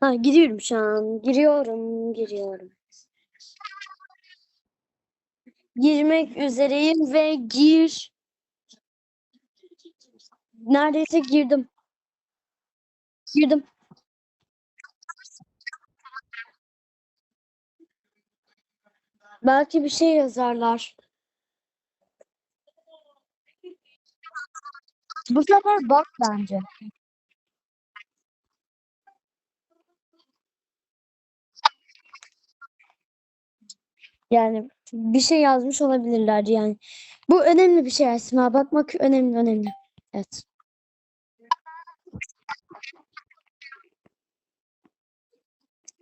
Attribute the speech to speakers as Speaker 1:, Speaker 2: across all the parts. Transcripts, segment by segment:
Speaker 1: Ha giriyorum şu an. Giriyorum, giriyorum. Girmek üzereyim ve gir. Neredeyse girdim. Girdim. Belki bir şey yazarlar.
Speaker 2: Bu sefer bak bence.
Speaker 1: Yani bir şey yazmış olabilirler yani. Bu önemli bir şey Esma. Bakmak önemli önemli. Evet.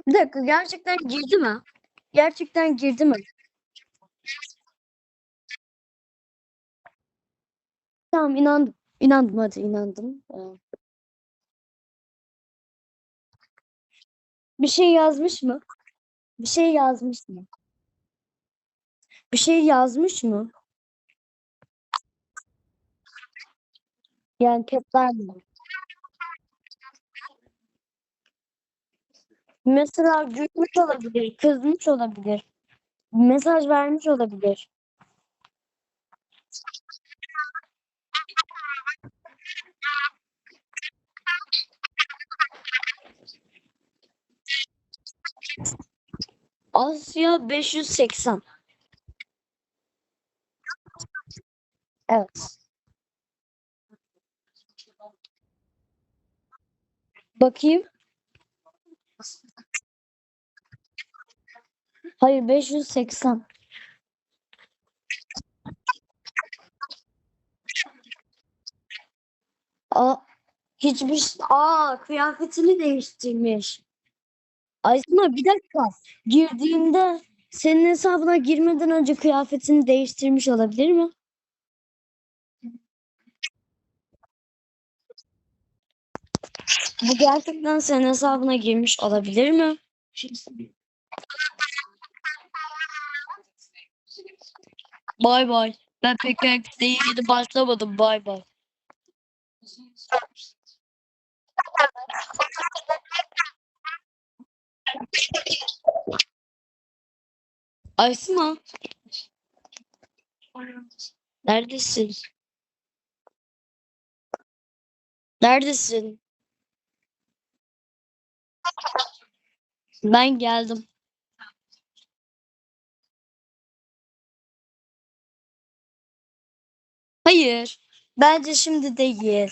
Speaker 1: Bir dakika gerçekten girdi mi? Gerçekten girdi mi? Tamam inandım. İnandım hadi inandım. Bir şey yazmış mı? Bir şey yazmış mı? Bir şey yazmış mı? Yani petler mi? Mesela gülmüş olabilir, kızmış olabilir. Mesaj vermiş olabilir. Asya 580. Evet. Bakayım. Hayır 580. Aa, hiçbir Aa, kıyafetini değiştirmiş. Aysima bir dakika. Girdiğinde senin hesabına girmeden önce kıyafetini değiştirmiş olabilir mi? Bu gerçekten senin hesabına girmiş olabilir mi? Bay bay. Ben pek pek yeni başlamadım. Bay bay. Aysima. Neredesin? Neredesin? Ben geldim. Hayır. Bence şimdi değil.